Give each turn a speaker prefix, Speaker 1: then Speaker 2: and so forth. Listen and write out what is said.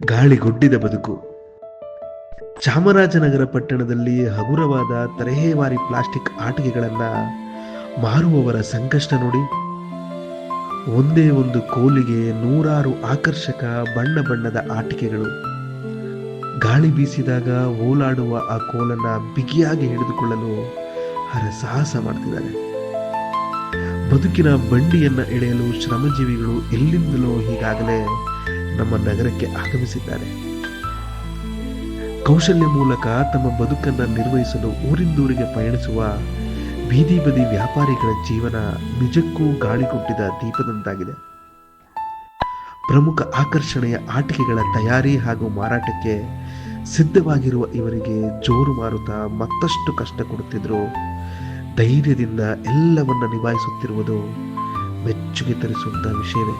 Speaker 1: ಗಾಳಿಗೊಡ್ಡಿದ ಬದುಕು. ಚಾಮರಾಜನಗರ ಪಟ್ಟಣದಲ್ಲಿ ಹಗುರವಾದ ತರಹೇವಾರಿ ಪ್ಲಾಸ್ಟಿಕ್ ಆಟಿಕೆಗಳನ್ನ ಮಾರುವವರ ಸಂಕಷ್ಟ ನೋಡಿ, ಒಂದೇ ಒಂದು ಕೋಲಿಗೆ ನೂರಾರು ಆಕರ್ಷಕ ಬಣ್ಣ ಬಣ್ಣದ ಆಟಿಕೆಗಳು. ಗಾಳಿ ಬೀಸಿದಾಗ ಓಲಾಡುವ ಆ ಕೋಲನ್ನ ಬಿಗಿಯಾಗಿ ಹಿಡಿದುಕೊಳ್ಳಲು ಹರಸಾಹಸ ಮಾಡ್ತಿದ್ದಾರೆ. ಬದುಕಿನ ಬಂಡಿಯನ್ನ ಎಳೆಯಲು ಶ್ರಮಜೀವಿಗಳು ಎಲ್ಲಿಂದಲೋ ಈಗಾಗಲೇ ನಮ್ಮ ನಗರಕ್ಕೆ ಆಗಮಿಸಿದ್ದಾರೆ. ಕೌಶಲ್ಯ ಮೂಲಕ ತಮ್ಮ ಬದುಕನ್ನ ನಿರ್ವಹಿಸಲು ಊರಿಂದೂರಿಗೆ ಪಯಣಿಸುವ ಬೀದಿ ಬದಿ ವ್ಯಾಪಾರಿಗಳ ಜೀವನ ನಿಜಕ್ಕೂ ಗಾಳಿಗುಟ್ಟಿದ ದೀಪದಂತಾಗಿದೆ. ಪ್ರಮುಖ ಆಕರ್ಷಣೆಯ ಆಟಿಕೆಗಳ ತಯಾರಿ ಹಾಗೂ ಮಾರಾಟಕ್ಕೆ ಸಿದ್ಧವಾಗಿರುವ ಇವರಿಗೆ ಜೋರು ಮಾರುತ ಮತ್ತಷ್ಟು ಕಷ್ಟ ಕೊಡುತ್ತಿದ್ರು ಧೈರ್ಯದಿಂದ ಎಲ್ಲವನ್ನ ನಿಭಾಯಿಸುತ್ತಿರುವುದು ಮೆಚ್ಚುಗೆ ತರಿಸುವಂತಹ ವಿಷಯವೇ.